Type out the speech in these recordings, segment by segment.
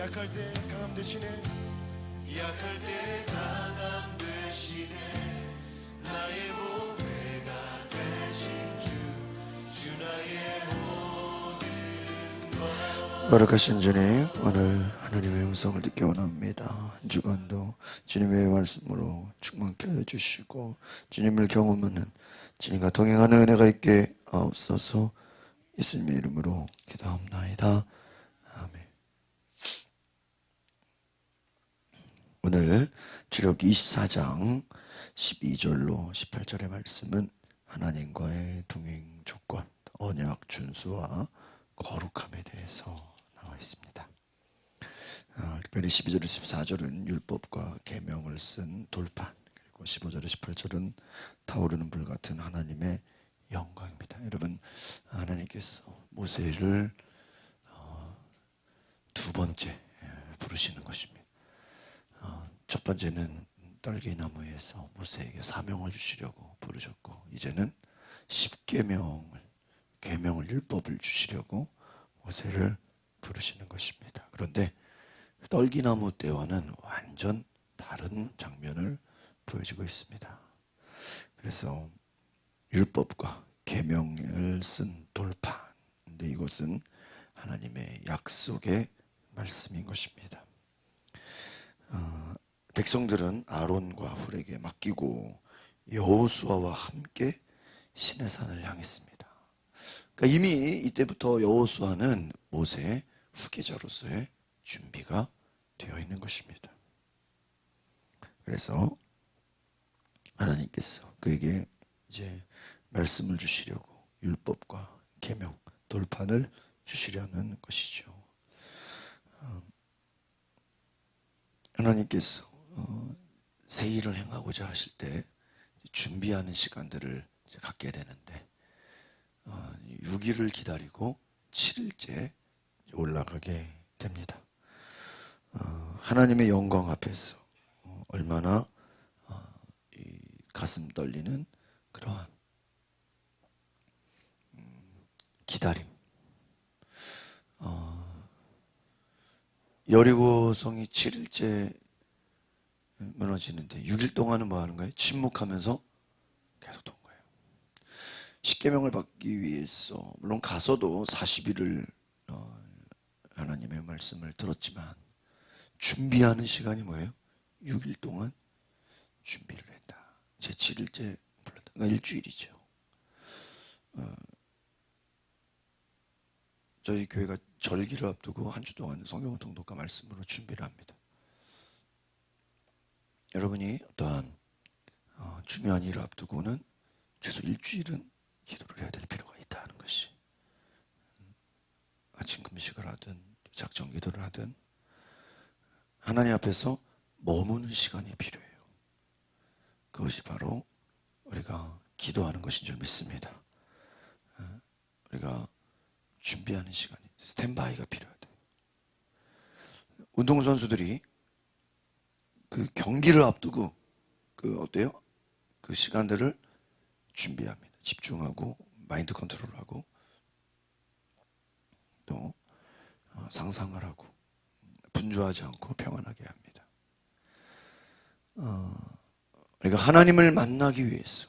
약할 때 강함 대신에 약할 때 강함 대신에 나의 보배가 되신 주, 주 나의 모든 것. 거룩하신 주님, 오늘 하나님의 음성을 듣기 원합니다. 한 주간도 주님의 말씀으로 충만케 해주시고, 주님을 경험하는, 주님과 동행하는 은혜가 있게 하옵소서, 예수님의 이름으로 기도합나이다. 아멘. 오늘 주력 24장 12절로 18절의 말씀은 하나님과의 동행 조건, 언약 준수와 거룩함에 대해서 나와 있습니다. 어, 특별히 12절, 14절은 율법과 계명을 쓴 돌판, 그리고 15절, 18절은 타오르는 불 같은 하나님의 영광입니다. 여러분, 하나님께서 모세를 어, 두 번째 예, 부르시는 것입니다. 어, 첫 번째는 떨기나무에서 모세에게 사명을 주시려고 부르셨고 이제는 십계명을 계명을 율법을 주시려고 모세를 부르시는 것입니다. 그런데 떨기나무 때와는 완전 다른 장면을 보여주고 있습니다. 그래서 율법과 계명을 쓴 돌판. 근데 이것은 하나님의 약속의 말씀인 것입니다. 어, 백성들은 아론과 훌에게 맡기고 여호수아와 함께 시내산을 향했습니다. 그러니까 이미 이때부터 여호수아는 모세의 후계자로서의 준비가 되어 있는 것입니다. 그래서 하나님께서 그에게 이제 말씀을 주시려고 율법과 계명, 돌판을 주시려는 것이죠. 어, 하나님께서 어, 새 일을 행하고자 하실 때 준비하는 시간들을 갖게 되는데 어, 6일을 기다리고 7일째 올라가게 됩니다. 어, 하나님의 영광 앞에서 어, 얼마나 어, 이 가슴 떨리는 그러한 음, 기다림. 어, 여리고성이 7일째 무너지는데 6일 동안은 뭐 하는 거예요? 침묵하면서 계속 돈 거예요. 십계명을 받기 위해서 물론 가서도 40일을 어, 하나님의 말씀을 들었지만 준비하는 시간이 뭐예요? 6일 동안 준비를 했다. 제 7일째 불렀다. 그러니까 일주일이죠. 어, 저희 교회가 절기를 앞두고 한 주 동안 성경 통독과 말씀으로 준비를 합니다. 여러분이 어떠한 어, 중요한 일을 앞두고는 최소 일주일은 기도를 해야 될 필요가 있다는 것이 음, 아침 금식을 하든 작정 기도를 하든 하나님 앞에서 머무는 시간이 필요해요. 그것이 바로 우리가 기도하는 것인 줄 믿습니다. 어, 우리가 준비하는 시간이 스탠바이가 필요하다. 운동선수들이 그 경기를 앞두고 그 어때요? 그 시간들을 준비합니다. 집중하고 마인드 컨트롤하고 또 어, 상상을 하고 분주하지 않고 평안하게 합니다. 어, 우리가 하나님을 만나기 위해서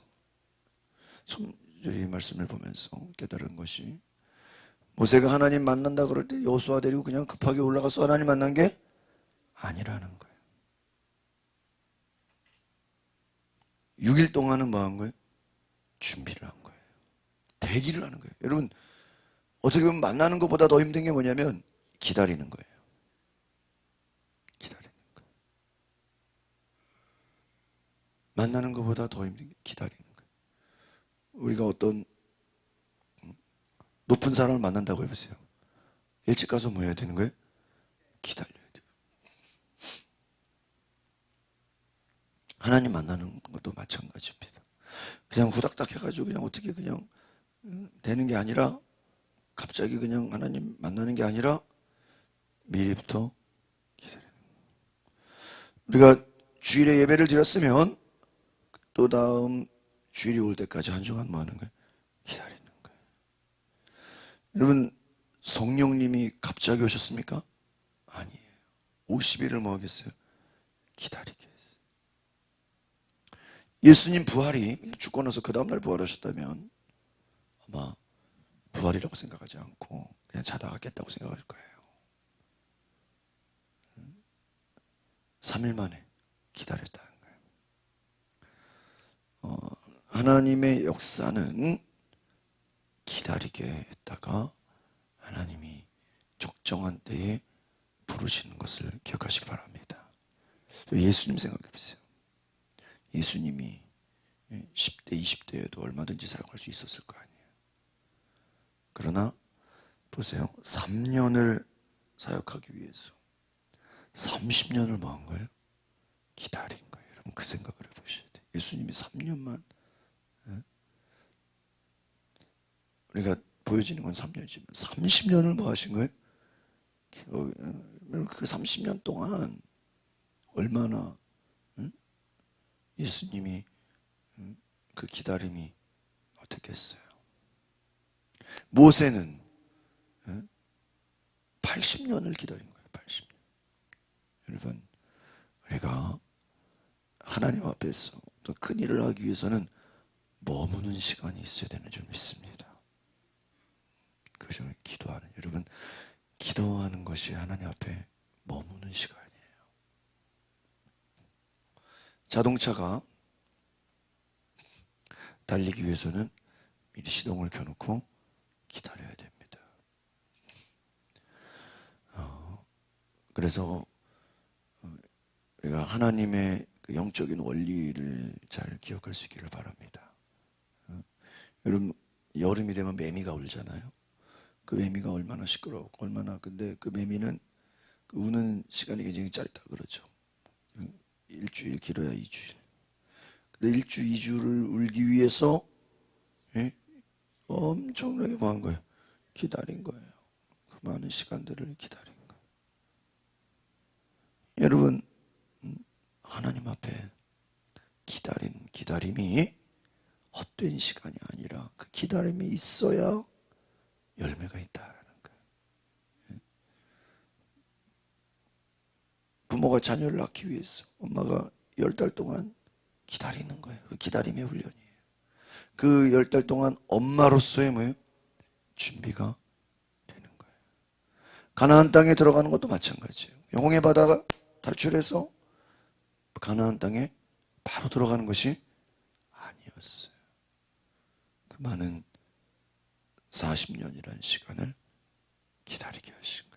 이 말씀을 보면서 깨달은 것이 모세가 하나님 만난다 그럴 때 여수아 데리고 그냥 급하게 올라가서 하나님 만난 게 아니라는 거예요. 6일 동안은 뭐 한 거예요? 준비를 한 거예요. 대기를 하는 거예요. 여러분, 어떻게 보면 만나는 것보다 더 힘든 게 뭐냐면 기다리는 거예요. 기다리는 거예요. 만나는 것보다 더 힘든 게 기다리는 거예요. 우리가 어떤 높은 사람을 만난다고 해보세요. 일찍 가서 뭐 해야 되는 거예요? 기다려야 돼요. 하나님 만나는 것도 마찬가지입니다. 그냥 후닥닥 해가지고 그냥 어떻게 그냥 음, 되는 게 아니라 갑자기 그냥 하나님 만나는 게 아니라 미리부터 기다리는 우리가 주일에 예배를 드렸으면 또 다음 주일이 올 때까지 한 주간 뭐 하는 거예요? 기다리는 거예요. 여러분 성령님이 갑자기 오셨습니까? 아니에요. 50일을 뭐 하겠어요? 기다리게. 예수님 부활이 죽고 나서 그 다음날 부활하셨다면 아마 부활이라고 생각하지 않고 그냥 자다가 깼다고 생각할 거예요. 3일 만에 기다렸다는 거예요. 어, 하나님의 역사는 기다리게 했다가 하나님이 적정한 때에 부르시는 것을 기억하시기 바랍니다. 예수님 생각해 보세요. 예수님이 10대, 20대에도 얼마든지 사역할 수 있었을 거 아니에요. 그러나 보세요. 3년을 사역하기 위해서 30년을 뭐 한 거예요? 기다린 거예요. 여러분 그 생각을 해보셔야 돼요. 예수님이 3년만 예? 우리가 보여지는 건 3년이지만 30년을 뭐 하신 거예요? 어, 그 30년 동안 얼마나 응? 예수님이 응? 그 기다림이 어떻게 했어요? 모세는 응? 80년을 기다린 거예요. 80년. 여러분, 우리가 하나님 앞에서 더큰 일을 하기 위해서는 머무는 시간이 있어야 되는 줄 믿습니다. 그것이 기도하는 여러분 기도하는 것이 하나님 앞에 머무는 시간이에요. 자동차가 달리기 위해서는 미리 시동을 켜놓고 기다려야 됩니다. 어, 그래서 어, 우리가 하나님의 그 영적인 원리를 잘 기억할 수 있기를 바랍니다. 어, 여러분 여름이 되면 매미가 울잖아요. 그 매미가 얼마나 시끄럽고 얼마나 근데 그 매미는 그 우는 시간이 굉장히 짧다 그러죠. 일주일 길어야 이주일. 근데 일주 이주를 울기 위해서 예? 엄청나게 뭐 한 거예요? 기다린 거예요. 그 많은 시간들을 기다린 거예요. 여러분 음, 하나님 앞에 기다린 기다림이 헛된 시간이 아니라 그 기다림이 있어야 열매가 있다라는 거예요. 예. 부모가 자녀를 낳기 위해서 엄마가 열 달 동안 기다리는 거예요. 그 기다림의 훈련이에요. 그 열 달 동안 엄마로서의 뭐예요? 준비가 되는 거예요. 가나안 땅에 들어가는 것도 마찬가지예요. 영홍의 바다가 탈출해서 가나안 땅에 바로 들어가는 것이 아니었어요. 그 많은 40년이라는 시간을 기다리게 하신 거예요.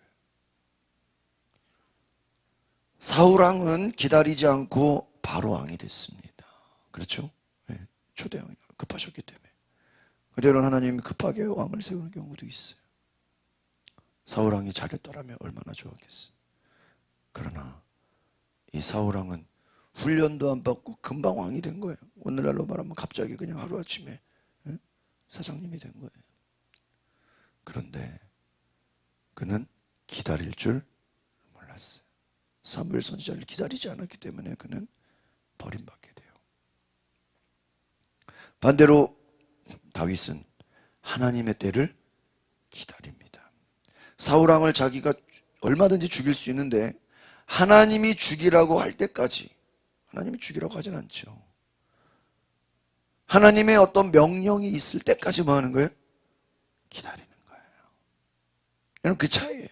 사울왕은 기다리지 않고 바로 왕이 됐습니다. 그렇죠? 네, 초대왕이 급하셨기 때문에. 그대로 하나님이 급하게 왕을 세우는 경우도 있어요. 사울왕이 잘했더라면 얼마나 좋았겠어요. 그러나 이 사울왕은 훈련도 안 받고 금방 왕이 된 거예요. 오늘날로 말하면 갑자기 그냥 하루아침에 예? 사장님이 된 거예요. 그런데 그는 기다릴 줄. 사무엘 선지자를 기다리지 않았기 때문에 그는 버림받게 돼요. 반대로 다윗은 하나님의 때를 기다립니다. 사울 왕을 자기가 얼마든지 죽일 수 있는데 하나님이 죽이라고 할 때까지 하나님이 죽이라고 하진 않죠. 하나님의 어떤 명령이 있을 때까지 뭐 하는 거예요? 기다리는 거예요. 여러분 그 차이예요.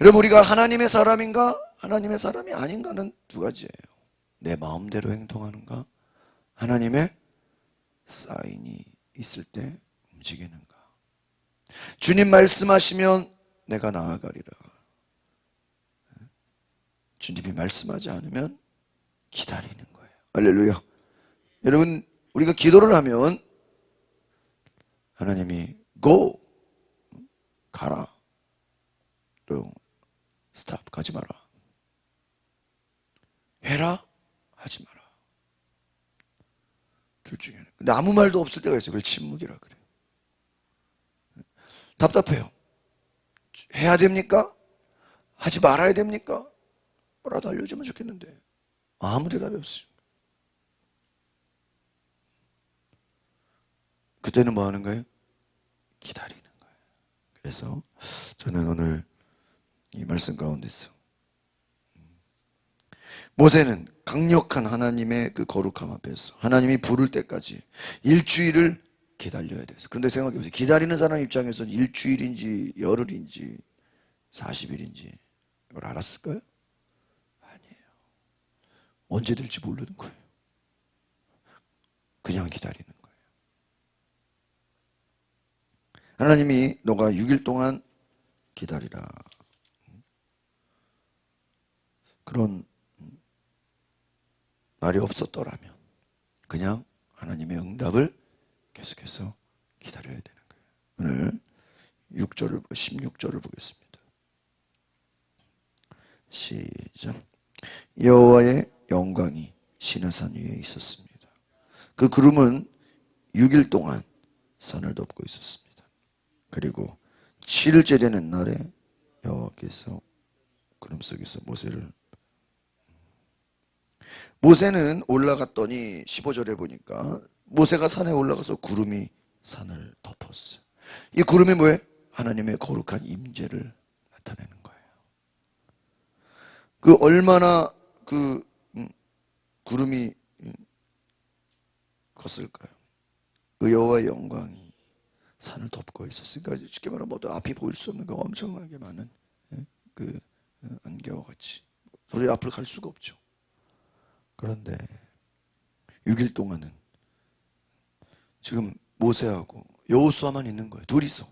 여러분 우리가 하나님의 사람인가 하나님의 사람이 아닌가는 두 가지예요. 내 마음대로 행동하는가 하나님의 사인이 있을 때 움직이는가. 주님 말씀하시면 내가 나아가리라. 주님이 말씀하지 않으면 기다리는 거예요. 할렐루야. 여러분 우리가 기도를 하면 하나님이 go 가라 또 스탑 가지 마라 해라? 하지 마라. 둘 중에 하나. 근데 아무 말도 없을 때가 있어요. 그걸 침묵이라 그래요 답답해요. 해야 됩니까? 하지 말아야 됩니까? 뭐라도 알려주면 좋겠는데. 아무 대답이 없어요. 그때는 뭐 하는 거예요? 기다리는 거예요. 그래서 저는 오늘 이 말씀 가운데서 모세는 강력한 하나님의 그 거룩함 앞에서 하나님이 부를 때까지 일주일을 기다려야 돼서 그런데 생각해 보세요. 기다리는 사람 입장에서는 일주일인지 열흘인지 40일인지 이걸 알았을까요? 아니에요. 언제 될지 모르는 거예요. 그냥 기다리는 거예요. 하나님이 너가 6일 동안 기다리라. 그런 말이 없었더라면 그냥 하나님의 응답을 계속해서 기다려야 되는 거예요. 오늘 6절을 16절을 보겠습니다. 시작. 여호와의 영광이 시내산 위에 있었습니다. 그 구름은 6일 동안 산을 덮고 있었습니다. 그리고 7일째 되는 날에 여호와께서 구름 속에서 모세를 모세는 올라갔더니 15절에 보니까 모세가 산에 올라가서 구름이 산을 덮었어요. 이 구름이 뭐예요? 하나님의 거룩한 임재를 나타내는 거예요. 그 얼마나 그 음, 구름이 음, 컸을까요? 그 여호와의 영광이 산을 덮고 있었으니까 쉽게 말하면 모두 앞이 보일 수 없는 그 엄청나게 많은 예, 그 어, 안개와 같이 도저히 앞을 갈 수가 없죠. 그런데 6일 동안은 지금 모세하고 여호수아만 있는 거예요. 둘이서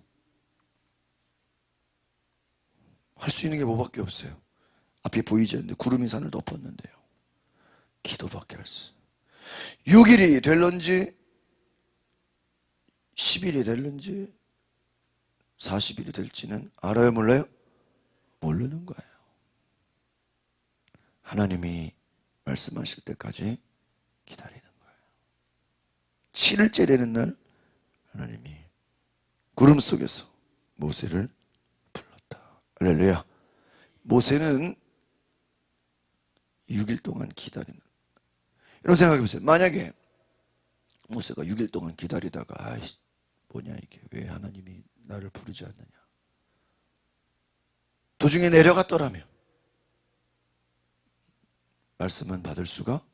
할 수 있는 게 뭐밖에 없어요. 앞이 보이지 않는데 구름이 산을 덮었는데요. 기도밖에 할 수. 6일이 될런지 10일이 될는지 40일이 될지는 알아요 몰라요? 모르는 거예요. 하나님이 말씀하실 때까지 기다리는 거예요. 7일째 되는 날 하나님이 구름 속에서 모세를 불렀다. 할렐루야. 모세는 6일 동안 기다리는 이런 생각해 보세요. 만약에 모세가 6일 동안 기다리다가 아이 뭐냐 이게 왜 하나님이 나를 부르지 않느냐 도중에 내려갔더라면 말씀은 받을 수가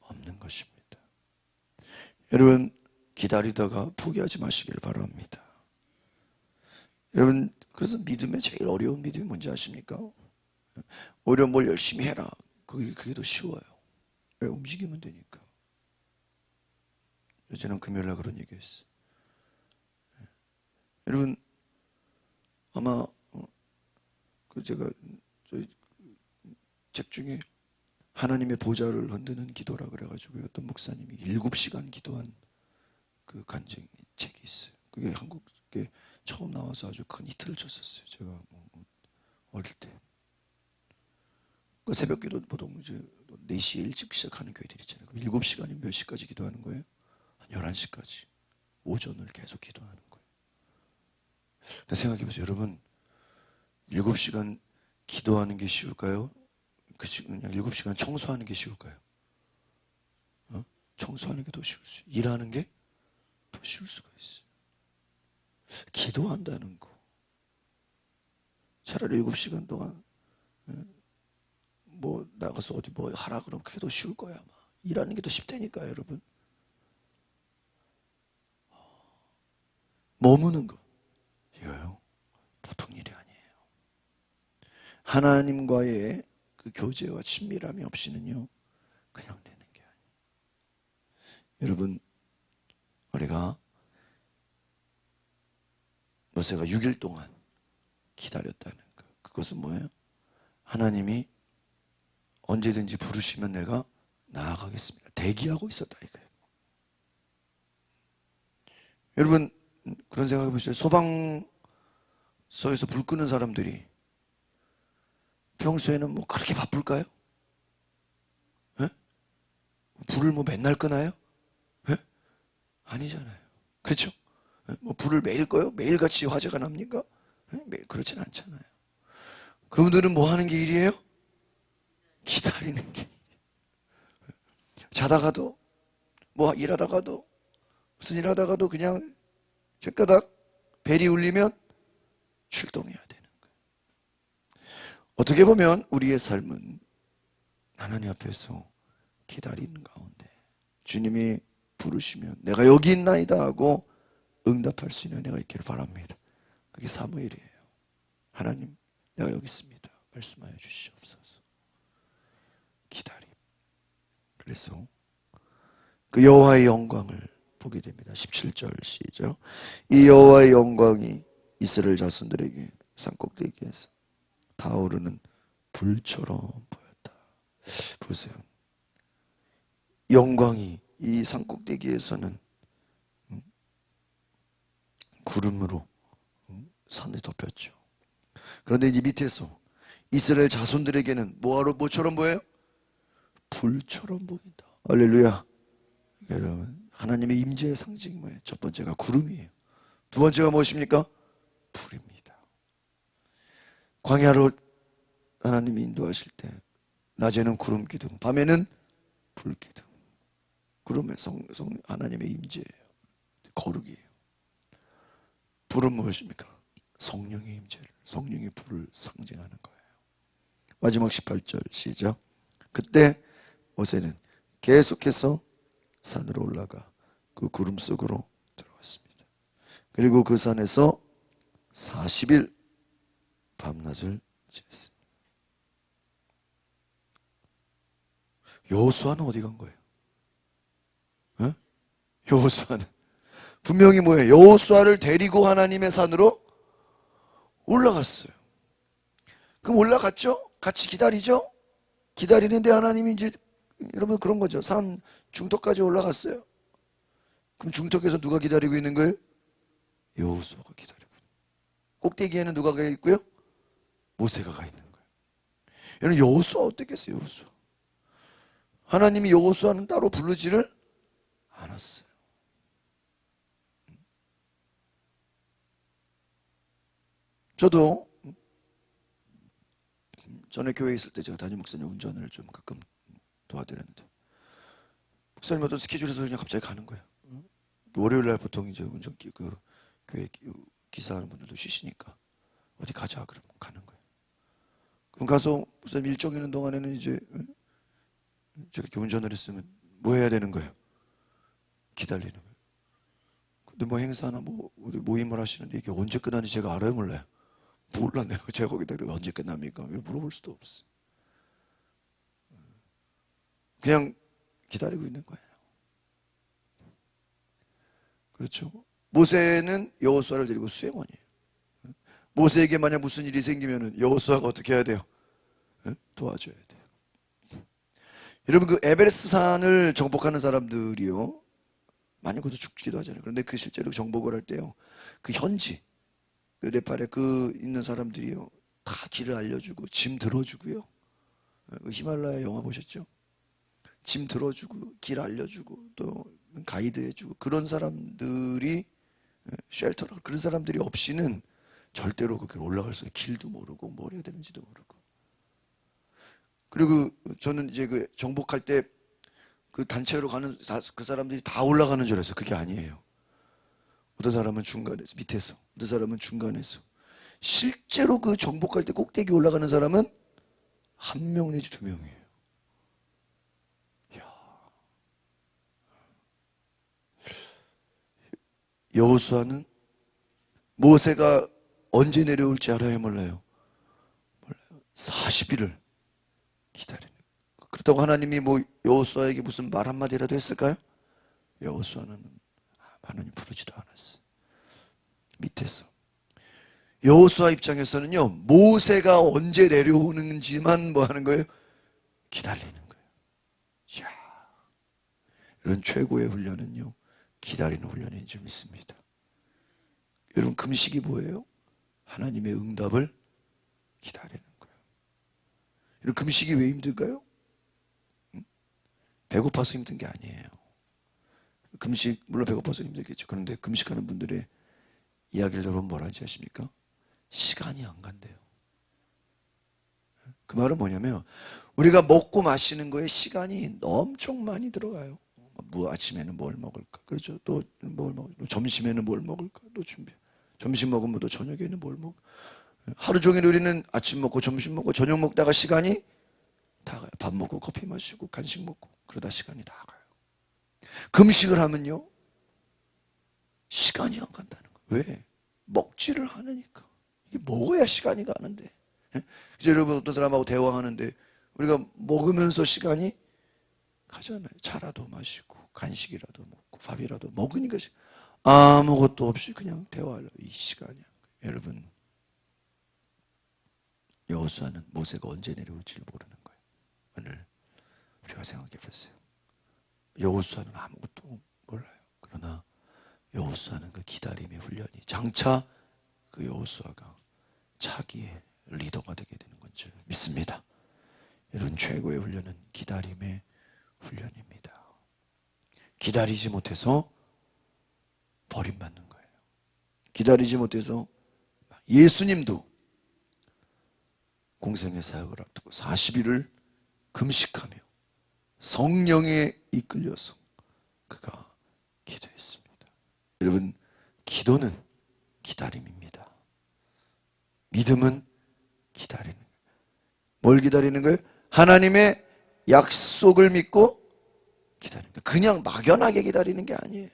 없는 것입니다. 여러분 기다리다가 포기하지 마시길 바랍니다. 여러분 그래서 믿음의 제일 어려운 믿음이 뭔지 아십니까? 오히려 뭘 열심히 해라. 그게 그게 더 쉬워요. 왜 움직이면 되니까. 어제는 금요일날 그런 얘기했어. 여러분 아마 어, 그 제가 저희 책 중에 하나님의 보좌를 흔드는 기도라 그래가지고 어떤 목사님이 일곱 시간 기도한 그 간증 책이 있어요. 그게 한국에 처음 나와서 아주 큰 히트를 쳤었어요. 제가 뭐 어릴 때. 그 새벽 기도 보통 이제 4시에 일찍 시작하는 교회들 있잖아요. 그럼 7시간이 몇 시까지 기도하는 거예요? 한 11시까지. 오전을 계속 기도하는 거예요. 근데 생각해 보세요. 여러분, 7시간 기도하는 게 쉬울까요? 그 시- 그냥 7시간 청소하는 게 쉬울까요? 어? 청소하는 게 더 쉬울 수. 일하는 게 더 쉬울 수가 있어요. 기도한다는 거. 차라리 7시간 동안 예, 뭐 나가서 어디 뭐 하라 그러면 그게 더 쉬울 거야 아마. 일하는 게 더 쉽다니까요, 여러분. 머무는 거. 이거요. 보통 일이 아니에요. 하나님과의 그 교제와 친밀함이 없이는요, 그냥 되는 게 아니에요. 여러분, 우리가 모세가 6일 동안 기다렸다는 거. 그것은 뭐예요? 하나님이 언제든지 부르시면 내가 나아가겠습니다. 대기하고 있었다 이거예요. 여러분 그런 생각해 보세요. 소방서에서 불 끄는 사람들이 평소에는 뭐 그렇게 바쁠까요? 예? 불을 뭐 맨날 끄나요? 예? 아니잖아요. 그렇죠? 예? 뭐 불을 매일 꺼요? 매일같이 화재가 납니까? 예? 매일 그렇진 않잖아요. 그분들은 뭐 하는 게 일이에요? 기다리는 게. 자다가도, 뭐 일하다가도, 무슨 일 하다가도 그냥 죗가닥 벨이 울리면 출동해야 거예요. 어떻게 보면 우리의 삶은 하나님 앞에서 기다리는 가운데 주님이 부르시면 내가 여기 있나이다 하고 응답할 수 있는 은혜가 있기를 바랍니다. 그게 사무엘이에요. 하나님, 내가 여기 있습니다. 말씀하여 주시옵소서. 기다림. 그래서 그 여호와의 영광을 보게 됩니다. 17절 시죠. 이 여호와의 영광이 이스라엘 자손들에게 산꼭대기에서 타오르는 불처럼 보였다. 보세요. 영광이 이 산꼭대기에서는 음, 구름으로 음, 산에 덮였죠. 그런데 이제 밑에서 이스라엘 자손들에게는 뭐하러 뭐처럼 보여요? 불처럼 보인다. 할렐루야. 여러분 하나님의 임재의 상징이 뭐예요? 첫 번째가 구름이에요. 두 번째가 무엇입니까? 불입니다. 광야로 하나님이 인도하실 때 낮에는 구름 기둥, 밤에는 불 기둥. 구름의 성, 성 하나님의 임재예요. 거룩이에요. 불은 무엇입니까? 성령의 임재를, 성령의 불을 상징하는 거예요. 마지막 18절 시작. 그때 모세는 계속해서 산으로 올라가 그 구름 속으로 들어갔습니다. 그리고 그 산에서 40일 밤낮을 지냈습니다. 여호수아는 어디 간 거예요? 어? 여호수아는 분명히 뭐예요? 여호수아를 데리고 하나님의 산으로 올라갔어요. 그럼 올라갔죠? 같이 기다리죠? 기다리는데 하나님이 이제 여러분 그런 거죠. 산 중턱까지 올라갔어요. 그럼 중턱에서 누가 기다리고 있는 거예요? 여호수아가 기다리고. 꼭대기에는 누가 가 있고요? 모세가 가 있는 거예요. 여러분 여호수아 어땠겠어요? 여호수아. 하나님이 여호수아는 따로 부르지를 않았어요. 저도 전에 교회에 있을 때 제가 담임 목사님 운전을 좀 가끔 도와드렸는데 목사님 어떤 스케줄에서 그냥 갑자기 가는 거예요. 월요일 날 보통 이제 운전기 그 교회 기- 기사하는 분들도 쉬시니까 어디 가자 그러면. 그럼 가서 목사님 일정 있는 동안에는 이제 저렇게 운전을 했으면 뭐 해야 되는 거예요? 기다리는 거예요. 근데 뭐 행사나 뭐 모임을 하시는데 이게 언제 끝나는지 제가 알아요 몰라요? 몰랐네요. 제가 거기다 언제 끝납니까? 물어볼 수도 없어. 그냥 기다리고 있는 거예요. 그렇죠? 모세는 여호수아를 데리고 수행원이에요. 모세에게 만약 무슨 일이 생기면은 여호수아가 어떻게 해야 돼요? 예? 도와줘야 돼요. 여러분 그 에베레스트 산을 정복하는 사람들이요 많이 거기서 죽기도 하잖아요. 그런데 그 실제로 정복을 할 때요 그 현지 그 네팔에 그 있는 사람들이요 다 길을 알려주고 짐 들어주고요. 그 히말라야 영화 보셨죠? 짐 들어주고 길 알려주고 또 가이드 해주고 그런 사람들이 쉘터라 그런 사람들이 없이는 절대로 그 올라갈 수 길도 모르고 뭘 해야 되는지도 모르고 그리고 저는 이제 그 정복할 때 그 단체로 가는 사- 그 사람들이 다 올라가는 줄 알았어요. 그게 아니에요. 어떤 사람은 중간에서 밑에서 어떤 사람은 중간에서 실제로 그 정복할 때 꼭대기 올라가는 사람은 한 명 내지 두 명이에요. 여호수아는 모세가 언제 내려올지 알아요, 몰라요? 몰라요. 40일을 기다리는. 그렇다고 하나님이 뭐 여호수아에게 무슨 말 한마디라도 했을까요? 여호수아는 하나님 부르지도 않았어. 밑에서 여호수아 입장에서는요 모세가 언제 내려오는지만 뭐 하는 거예요? 기다리는 거예요. 자, 이런 최고의 훈련은요 기다리는 훈련인 줄 믿습니다. 여러분 금식이 뭐예요? 하나님의 응답을 기다리는 거예요. 여러분 금식이 왜 힘들까요? 응? 배고파서 힘든 게 아니에요. 금식 물론 배고파서 힘들겠죠. 그런데 금식하는 분들의 이야기를 들어보면 뭐라 하지 아십니까? 시간이 안 간대요. 그 말은 뭐냐면 우리가 먹고 마시는 거에 시간이 엄청 많이 들어가요. 뭐 아침에는 뭘 먹을까? 그렇죠. 또 뭘 먹을? 점심에는 뭘 먹을까? 또 준비. 점심 먹으면 또 저녁에는 뭘 먹? 하루 종일 우리는 아침 먹고 점심 먹고 저녁 먹다가 시간이 다 가요. 밥 먹고 커피 마시고 간식 먹고 그러다 시간이 다 가요. 금식을 하면요. 시간이 안 간다는 거예요. 왜? 먹지를 않으니까. 이게 먹어야 시간이 가는데. 예? 그래서 여러분 어떤 사람하고 대화하는데 우리가 먹으면서 시간이 가잖아요. 차라도 마시고 간식이라도 먹고 밥이라도 먹으니까 시- 아무것도 없이 그냥 대화하려고 이 시간이야. 여러분 여호수아는 모세가 언제 내려올지를 모르는 거예요. 오늘 우리가 생각해 보세요. 여호수아는 아무것도 몰라요. 그러나 여호수아는 그 기다림의 훈련이 장차 그 여호수아가 차기의 리더가 되게 되는 건줄 믿습니다. 이런 최고의 훈련은 기다림의 훈련입니다. 기다리지 못해서 버림받는 거예요. 기다리지 못해서 예수님도 공생의 사역을 앞두고 40일을 금식하며 성령에 이끌려서 그가 기도했습니다. 여러분, 기도는 기다림입니다. 믿음은 기다리는 거예요. 뭘 기다리는 거예요? 하나님의 약속을 믿고 기다리는 거예요. 그냥 막연하게 기다리는 게 아니에요.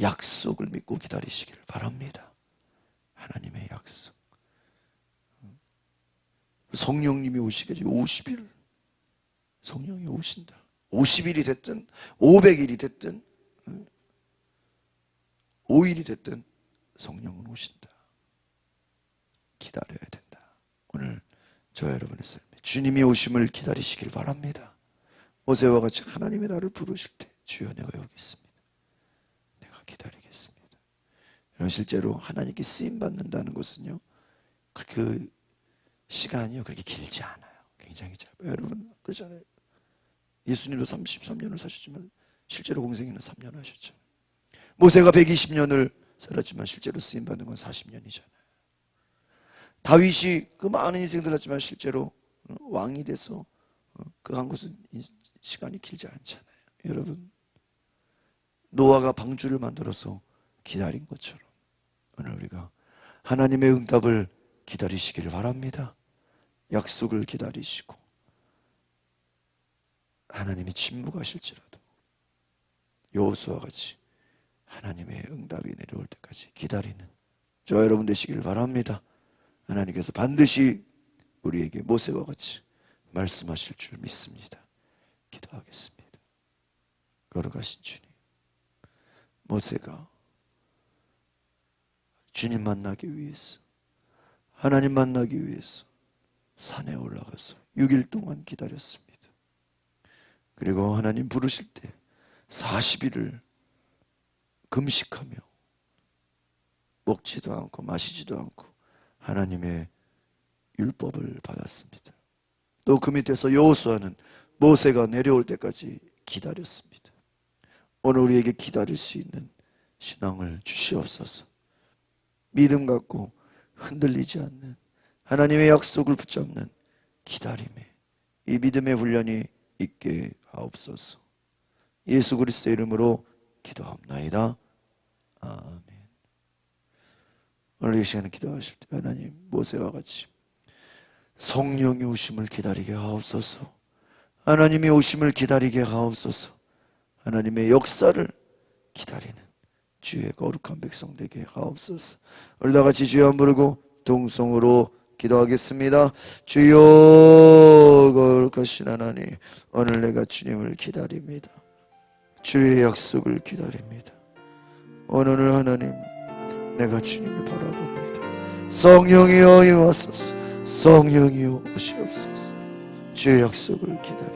약속을 믿고 기다리시기를 바랍니다. 하나님의 약속. 성령님이 오시겠지. 50일. 성령이 오신다. 50일이 됐든 500일이 됐든 5일이 됐든 성령은 오신다. 기다려야 된다. 오늘 저 여러분의 삶에 주님이 오심을 기다리시길 바랍니다. 모세와 같이 하나님의 나를 부르실 때 주여 내가 여기 있습니다. 내가 기다리겠습니다. 여러분 실제로 하나님께 쓰임 받는다는 것은요. 그 시간이요 그렇게 길지 않아요. 굉장히 짧아요. 여러분 그렇잖아요. 예수님도 33년을 사셨지만 실제로 공생애는 3년 하셨잖아요. 모세가 120년을 살았지만 실제로 쓰임 받는 건 40년이잖아요. 다윗이 그 많은 인생들 했지만 실제로 왕이 돼서 그 한 것은 시간이 길지 않잖아요. 여러분 노아가 방주를 만들어서 기다린 것처럼 오늘 우리가 하나님의 응답을 기다리시기를 바랍니다. 약속을 기다리시고 하나님이 침묵하실지라도 여호수아 같이 하나님의 응답이 내려올 때까지 기다리는 저 여러분 되시길 바랍니다. 하나님께서 반드시 우리에게 모세와 같이 말씀하실 줄 믿습니다. 기도하겠습니다. 걸어가신 주님, 모세가 주님 만나기 위해서 하나님 만나기 위해서 산에 올라가서 6일 동안 기다렸습니다. 그리고 하나님 부르실 때 40일을 금식하며 먹지도 않고 마시지도 않고 하나님의 율법을 받았습니다. 또 그 밑에서 여호수아는 모세가 내려올 때까지 기다렸습니다. 오늘 우리에게 기다릴 수 있는 신앙을 주시옵소서. 믿음 갖고 흔들리지 않는 하나님의 약속을 붙잡는 기다림에 이 믿음의 훈련이 있게 하옵소서. 예수 그리스도의 이름으로 기도합나이다. 아멘. 오늘 이 시간에 기도하실 때 하나님 모세와 같이 성령의 오심을 기다리게 하옵소서. 하나님의 오심을 기다리게 하옵소서. 하나님의 역사를 기다리는 주의 거룩한 백성 되게 하옵소서. 오늘 다 같이 주여 한 부르고 동성으로 기도하겠습니다. 주여 거룩하신 하나님, 오늘 내가 주님을 기다립니다. 주의 약속을 기다립니다. 오늘 하나님, 내가 주님을 바라봅니다. 성령이여 임하소서. 성령이여 오시옵소서. 주의 약속을 기다립니다.